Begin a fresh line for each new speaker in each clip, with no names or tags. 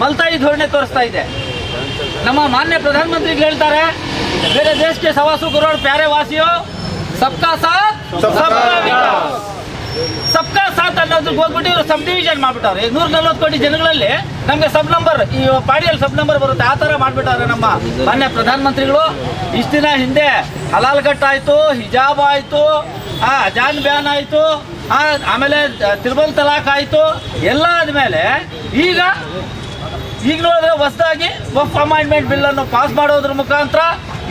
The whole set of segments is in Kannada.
ಮಲ್ತಾಯಿ ಧೋರಣೆ ತೋರಿಸ್ತಾ ಇದೆ. ನಮ್ಮ ಮಾನ್ಯ ಪ್ರಧಾನಮಂತ್ರಿಗಳು ಹೇಳ್ತಾರೆ ಬೇರೆ ದೇಶಕ್ಕೆ ಸವಾಸು ಕರೋಡ್ ಪ್ಯಾರೆ ವಾಸಿಯೋ ಸಬ್ಕಾ ಸಾಥ್ ಸಬ್ಕಾ ಸಾಥ್. ಅನ್ನೋದಕ್ಕೆ ಹೋಗ್ಬಿಟ್ಟು ಇವರು ಸಬ್ ಡಿವಿಷನ್ ಮಾಡ್ಬಿಟ್ಟವ್ರೆ ನೂರ ನಲ್ವತ್ತು ಕೋಟಿ ಜನಗಳಲ್ಲಿ ನಮಗೆ ಸಬ್ ನಂಬರ್ ಈ ಪಾಡಿಯಲ್ಲಿ ಸಬ್ ನಂಬರ್ ಬರುತ್ತೆ. ಆ ಥರ ಮಾಡ್ಬಿಟ್ಟವ್ರೆ ನಮ್ಮ ಮಾನ್ಯ ಪ್ರಧಾನಮಂತ್ರಿಗಳು. ಇಷ್ಟು ದಿನ ಹಿಂದೆ ಹಲಾಲ್ ಕಟ್ ಆಯಿತು ಹಿಜಾಬ್ ಆಯಿತು ಅಜಾನ್ ಬ್ಯಾನ್ ಆಯಿತು. ಆಮೇಲೆ ತ್ರಿಬಲ್ ತಲಾಕ್ ಆಯಿತು, ಎಲ್ಲ ಆದಮೇಲೆ ಈಗ ಈಗ ನೋಡಿದ್ರೆ ಹೊಸದಾಗಿ ವಫ್ ಬಿಲ್ ಅನ್ನು ಪಾಸ್ ಮಾಡೋದ್ರ ಮುಖಾಂತರ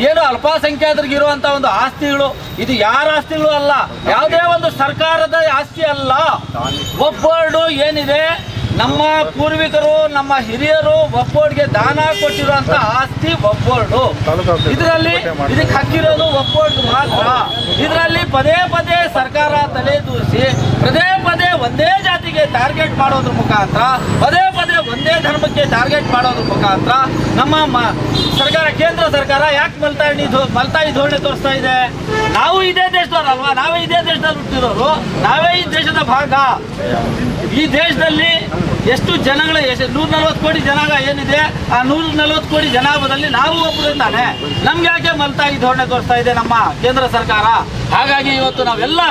ಏನು ಅಲ್ಪಸಂಖ್ಯಾತರಿಗೆ ಇರುವಂತ ಒಂದು ಆಸ್ತಿಗಳು, ಇದು ಯಾರ ಆಸ್ತಿಗಳು ಅಲ್ಲ, ಯಾವುದೇ ಒಂದು ಸರ್ಕಾರದ ಆಸ್ತಿ ಅಲ್ಲ. ಒಬ್ಬರ್ಡು ಏನಿದೆ, ನಮ್ಮ ಪೂರ್ವಿಕರು, ನಮ್ಮ ಹಿರಿಯರು ಒಬ್ಬೋರ್ಡ್ಗೆ ದಾನ ಕೊಟ್ಟಿರುವಂತ ಆಸ್ತಿ ಒಬ್ಬೋರ್ಡು ಇದರಲ್ಲಿ, ಇದಕ್ಕೆ ಹಕ್ಕಿರೋದು ಒಬ್ಬೋರ್ಡ್ ಮಾತ್ರ. ಇದರಲ್ಲಿ ಪದೇ ಪದೇ ಸರ್ಕಾರ ತಲೆ ದೂರಿಸಿ ಪದೇ ಪದೇ ಒಂದೇ ಜಾತಿಗೆ ಟಾರ್ಗೆಟ್ ಮಾಡೋದ್ರ ಮುಖಾಂತರ ಪದೇ ಒಂದೇ ಧರ್ಮಕ್ಕೆ ಟಾರ್ಗೆಟ್ ಮಾಡೋದ್ರ ಮುಖಾಂತರ ನಮ್ಮ ಸರ್ಕಾರ, ಕೇಂದ್ರ ಸರ್ಕಾರ ಯಾಕೆ ಮಲ್ತಾಯಿ ಮಲ್ತಾಯಿ ಧೋರಣೆ ತೋರಿಸ್ತಾ ಇದೆ? ನಾವು ಇದೇ ದೇಶದವರಲ್ವಾ? ನಾವೇ ಇದೇ ದೇಶದಲ್ಲಿ ಹುಟ್ಟಿರೋರು? ನಾವೇ ಈ ದೇಶದ ಭಾಗ. ಈ ದೇಶದಲ್ಲಿ ಎಷ್ಟು ಜನಗಳ ನೂರ ನಲ್ವತ್ತು ಕೋಟಿ ಜನಾಂಗ ಏನಿದೆ, ಆ ನೂರ ನಲ್ವತ್ತು ಕೋಟಿ ಜನಾಂಗದಲ್ಲಿ ನಾವು ಒಬ್ಬರಿಂದಾನೆ ನಮ್ಗೆ ಯಾಕೆ ಮಲ್ತಾಗಿ ಧೋರಣೆ ತೋರಿಸ್ತಾ ಇದೆ ನಮ್ಮ ಕೇಂದ್ರ ಸರ್ಕಾರ? ಹಾಗಾಗಿ ಇವತ್ತು ನಾವೆಲ್ಲ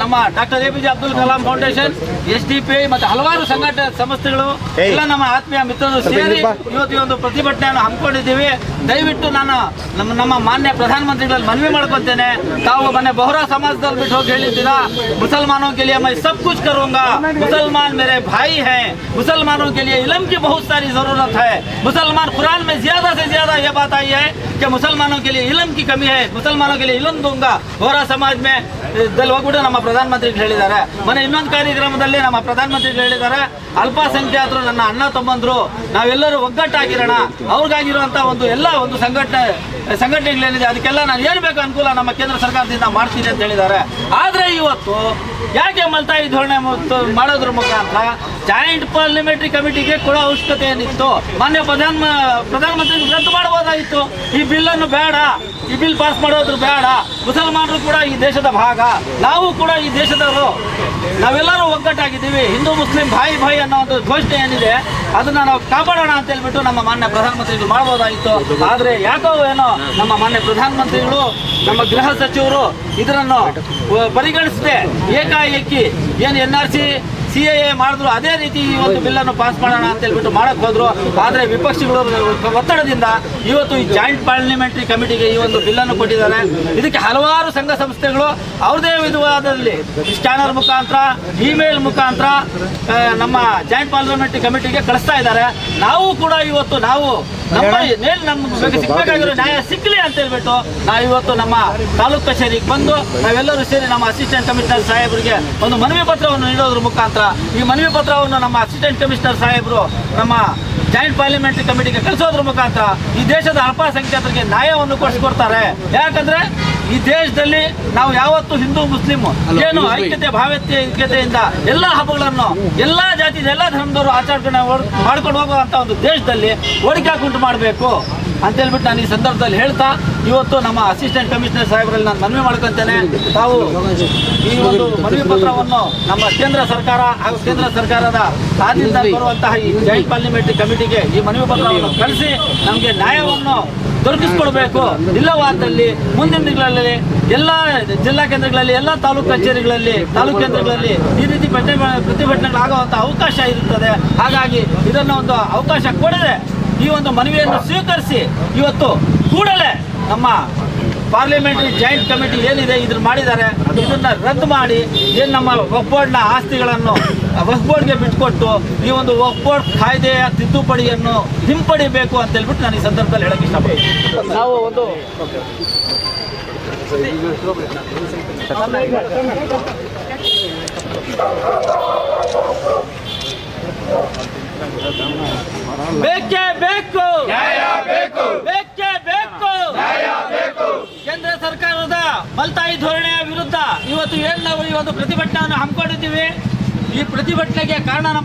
ನಮ್ಮ doctor A P J Abdul Kalam foundation, S D P ಮತ್ತೆ ಹಲವಾರು ಸಂಘಟನೆ ಸಂಸ್ಥೆಗಳು ಎಲ್ಲ ನಮ್ಮ ಆತ್ಮೀಯ ಮಿತ್ರರು ಸೇರಿ ಇವತ್ತು ಈ ಒಂದು ಪ್ರತಿಭಟನೆಯನ್ನು ಹಮ್ಮಿಕೊಂಡಿದ್ದೀವಿ ದಯವಿಟ್ಟು ನಾನು ನಮ್ಮ ನಮ್ಮ ಮಾನ್ಯ ಪ್ರಧಾನಮಂತ್ರಿಗಳಲ್ಲಿ ಮನವಿ ಮಾಡ್ಕೊತೇನೆ ತಾವು ಮೊನ್ನೆ ಬಹುರಾ ಸಮಾಜದಲ್ಲಿ ಬಿಟ್ಟು ಹೋಗಿ ಹೇಳಿದ್ದೀರಾ मुसलमानों के लिए मैं सब कुछ करूंगा मुसलमान मेरे भाई हैं मुसलमानों के लिए इलम की बहुत सारी जरूरत है मुसलमान कुरान में ज्यादा से ज्यादा ये बात आई है कि मुसलमानों के लिए इलम की कमी है मुसलमानों के लिए इलम दूंगा ಬೋರಾ समाज में ದಲ್ಲಿ ಹೋಗ್ಬಿಟ್ಟು ನಮ್ಮ ಪ್ರಧಾನಮಂತ್ರಿಗೆ ಹೇಳಿದ್ದಾರೆ. ಮೊನ್ನೆ ಇನ್ನೊಂದು ಕಾರ್ಯಕ್ರಮದಲ್ಲಿ ನಮ್ಮ ಪ್ರಧಾನಮಂತ್ರಿಗಳು ಹೇಳಿದ್ದಾರೆ, ಅಲ್ಪಸಂಖ್ಯಾತರು ನನ್ನ ಅಣ್ಣ ತಮ್ಮಂದ್ರು, ನಾವೆಲ್ಲರೂ ಒಗ್ಗಟ್ಟಾಗಿರೋಣ. ಅವ್ರಿಗಾಗಿರುವಂಥ ಒಂದು ಎಲ್ಲ ಒಂದು ಸಂಘಟನೆ, ಸಂಘಟನೆಗಳೇನಿದೆ, ಅದಕ್ಕೆಲ್ಲ ನಾನು ಏನು ಬೇಕು ಅನುಕೂಲ ನಮ್ಮ ಕೇಂದ್ರ ಸರ್ಕಾರದಿಂದ ಮಾಡ್ತೀನಿ ಅಂತ ಹೇಳಿದ್ದಾರೆ. ಆದರೆ ಇವತ್ತು ಯಾಕೆ ಮಲ್ತಾಯಿ ಧೋರಣೆ ಮಾಡೋದ್ರ ಮುಖಾಂತರ ಜಾಯಿಂಟ್ ಪಾರ್ಲಿಮೆಂಟರಿ ಕಮಿಟಿಗೆ ಕೊಡೋ ಅವಶ್ಯಕತೆ ಏನಿತ್ತು? ಮಾನ್ಯ ಪ್ರಧಾನ ಪ್ರಧಾನಮಂತ್ರಿ ರದ್ದು ಮಾಡಬಹುದಾಗಿತ್ತು. ಈ ಬಿಲ್ ಅನ್ನು ಬೇಡ. ಈ ಬಿಲ್ ಪಾಸ್ ಮಾಡೋದ್ರ ಬೇಡ. ಮುಸಲ್ಮಾನರು ಕೂಡ ಈ ದೇಶದ ಭಾಗ. ನಾವು ಕೂಡ ಈ ದೇಶದವರು. ನಾವೆಲ್ಲರೂ ಒಗ್ಗಟ್ಟಾಗಿದ್ದೀವಿ. ಹಿಂದೂ, ಮುಸ್ಲಿಂ, ಭಾಯಿ ಭಾಯಿ ಅನ್ನೋ ಒಂದು ಘೋಷಣೆ ಏನಿದೆ, ಅದನ್ನ ನಾವು ಕಾಪಾಡೋಣ ಅಂತ ಹೇಳ್ಬಿಟ್ಟು ನಮ್ಮ ಮಾನ್ಯ ಪ್ರಧಾನಮಂತ್ರಿಗಳು ಮಾಡಬಹುದಾಗಿತ್ತು. ಆದ್ರೆ ಯಾಕೋ ಏನೋ ನಮ್ಮ ಮಾನ್ಯ ಪ್ರಧಾನಮಂತ್ರಿಗಳು, ನಮ್ಮ ಗೃಹ ಸಚಿವರು ಇದರನ್ನು ಪರಿಗಣಿಸದೆ ಏಕಾಏಕಿ ಏನು N R C C A ಮಾಡಿದ್ರು ಅದೇ ರೀತಿ ಈ ಒಂದು ಬಿಲ್ ಅನ್ನು ಪಾಸ್ ಮಾಡೋಣ ಅಂತ ಹೇಳ್ಬಿಟ್ಟು ಮಾಡಕ್ ಹೋದ್ರು. ಆದ್ರೆ ವಿಪಕ್ಷಗಳು ಒತ್ತಡದಿಂದ ಇವತ್ತು ಈ ಜಾಯಿಂಟ್ ಪಾರ್ಲಿಮೆಂಟರಿ ಕಮಿಟಿಗೆ ಈ ಒಂದು ಬಿಲ್ ಅನ್ನು ಕೊಟ್ಟಿದ್ದಾರೆ. ಇದಕ್ಕೆ ಹಲವಾರು ಸಂಘ ಸಂಸ್ಥೆಗಳು ಅವ್ರದೇ ವಿಧವಾದಲ್ಲಿ ಸ್ಕ್ಯಾನರ್ ಮುಖಾಂತರ ಇಮೇಲ್ ಮುಖಾಂತರ ನಮ್ಮ ಜಾಯಿಂಟ್ ಪಾರ್ಲಿಮೆಂಟರಿ ಕಮಿಟಿಗೆ ಕಳಿಸ್ತಾ ಇದ್ದಾರೆ. ನಾವು ಕೂಡ ಇವತ್ತು ನಾವು ನಮ್ಮ ನೇಲ್ ನಮ್ಗೆ ಸಿಗ್ಬೇಕಾಗಿರೋ ನ್ಯಾಯ ಸಿಕ್ಕಲಿ ಅಂತ ಹೇಳ್ಬಿಟ್ಟು ನಾವು ಇವತ್ತು ನಮ್ಮ ತಾಲೂಕ್ ಕಚೇರಿಗೆ ಬಂದು ನಾವೆಲ್ಲರೂ ಸೇರಿ ನಮ್ಮ ಅಸಿಸ್ಟೆಂಟ್ ಕಮಿಷನರ್ ಸಾಹೇಬರಿಗೆ ಒಂದು ಮನವಿ ಪತ್ರವನ್ನು ನೀಡೋದ್ರ ಮುಖಾಂತರ ಈ ಮನವಿ ಪತ್ರವನ್ನು ನಮ್ಮ ಅಸಿಸ್ಟೆಂಟ್ ಕಮಿಷನರ್ ಸಾಹೇಬರು ನಮ್ಮ ಜಾಯಿಂಟ್ ಪಾರ್ಲಿಮೆಂಟ್ರಿ ಕಮಿಟಿಗೆ ಕಳಿಸೋದ್ರ ಮುಖಾಂತರ ಈ ದೇಶದ ಅಲ್ಪಸಂಖ್ಯಾತರಿಗೆ ನ್ಯಾಯವನ್ನು ಕೊಡಿಸ್ಕೊಡ್ತಾರೆ. ಯಾಕಂದ್ರೆ ಈ ದೇಶದಲ್ಲಿ ನಾವು ಯಾವತ್ತು ಹಿಂದೂ ಮುಸ್ಲಿಂ ಏನು ಐಕ್ಯತೆ ಭಾವೈಕ್ಯತೆಯಿಂದ ಎಲ್ಲ ಹಬ್ಬಗಳನ್ನು ಎಲ್ಲಾ ಜಾತಿ ಎಲ್ಲ ಧರ್ಮದವರು ಆಚರಣೆ ಮಾಡ್ಕೊಂಡು ಹೋಗುವಂತ ಒಂದು ದೇಶದಲ್ಲಿ ಒಡಕಾಕುಂಟು ಮಾಡಬೇಕು. ಅಂತ ಹೇಳ್ಬಿಟ್ಟು ನಾನು ಈ ಸಂದರ್ಭದಲ್ಲಿ ಹೇಳ್ತಾ ಇವತ್ತು ನಮ್ಮ ಅಸಿಸ್ಟೆಂಟ್ ಕಮಿಷನರ್ ಸಾಹೇಬರಲ್ಲಿ ನಾನು ಮನವಿ ಮಾಡ್ಕೊತೇನೆ. ತಾವು ಈ ಒಂದು ಮನವಿ ಪತ್ರವನ್ನು ನಮ್ಮ ಕೇಂದ್ರ ಸರ್ಕಾರ ಹಾಗೂ ಕೇಂದ್ರ ಸರ್ಕಾರದ ಆದಿಂದ ಬರುವಂತಹ ಈ ಜಾಯಿಂಟ್ ಪಾರ್ಲಿಮೆಂಟರಿ ಕಮಿಟಿಗೆ ಈ ಮನವಿ ಪತ್ರವನ್ನು ಕಳಿಸಿ ನಮಗೆ ನ್ಯಾಯವನ್ನು ದೊರಕಿಸ್ಕೊಡ್ಬೇಕು. ಇಲ್ಲವಾದಲ್ಲಿ ಮುಂದಿನ ದಿನಗಳಲ್ಲಿ ಎಲ್ಲ ಜಿಲ್ಲಾ ಕೇಂದ್ರಗಳಲ್ಲಿ ಎಲ್ಲ ತಾಲೂಕು ಕಚೇರಿಗಳಲ್ಲಿ ತಾಲೂಕು ಕೇಂದ್ರಗಳಲ್ಲಿ ಈ ರೀತಿ ಪ್ರತಿಭಟನೆಗಳಾಗುವಂತಹ ಪ್ರತಿಭಟನೆಗಳಾಗುವಂಥ ಅವಕಾಶ ಇರುತ್ತದೆ. ಹಾಗಾಗಿ ಇದನ್ನು ಒಂದು ಅವಕಾಶ ಕೊಡದೆ ಈ ಒಂದು ಮನವಿಯನ್ನು ಸ್ವೀಕರಿಸಿ ಇವತ್ತು ಕೂಡಲೇ ನಮ್ಮ ಪಾರ್ಲಿಮೆಂಟರಿ ಜಾಯಿಂಟ್ ಕಮಿಟಿ ಏನಿದೆ ಇದನ್ನು ಮಾಡಿದ್ದಾರೆ, ಇದನ್ನ ರದ್ದು ಮಾಡಿ, ಏನು ನಮ್ಮ ವಕ್ಫ್ನ ಆಸ್ತಿಗಳನ್ನು ವಕ್ಫ್ ಬಿಟ್ಟುಕೊಟ್ಟು ಈ ಒಂದು ವಕ್ಫ್ ಬೋರ್ಡ್ ಕಾಯ್ದೆಯ ತಿದ್ದುಪಡಿಯನ್ನು ಹಿಂಪಡಿಬೇಕು ಅಂತ ಹೇಳ್ಬಿಟ್ಟು ನಾನು ಈ ಸಂದರ್ಭದಲ್ಲಿ ಹೇಳಕ್ಕೆ ಇಷ್ಟಪಡ್ತೀನಿ. ನಾವು ಒಂದು ಬೇಕೇ ಬೇಕು. ಬೇಕೇ. ಬೇಕು ಕೇಂದ್ರ ಸರ್ಕಾರದ ಮಲ್ತಾಯಿ ಧೋರಣೆಯ ವಿರುದ್ಧ ಇವತ್ತು ಏನ್ ನಾವು ಈ ಒಂದು ಪ್ರತಿಭಟನೆಯನ್ನು ಹಮ್ಮಿಕೊಂಡಿದ್ದೀವಿ. ಈ ಪ್ರತಿಭಟನೆಗೆ ಕಾರಣ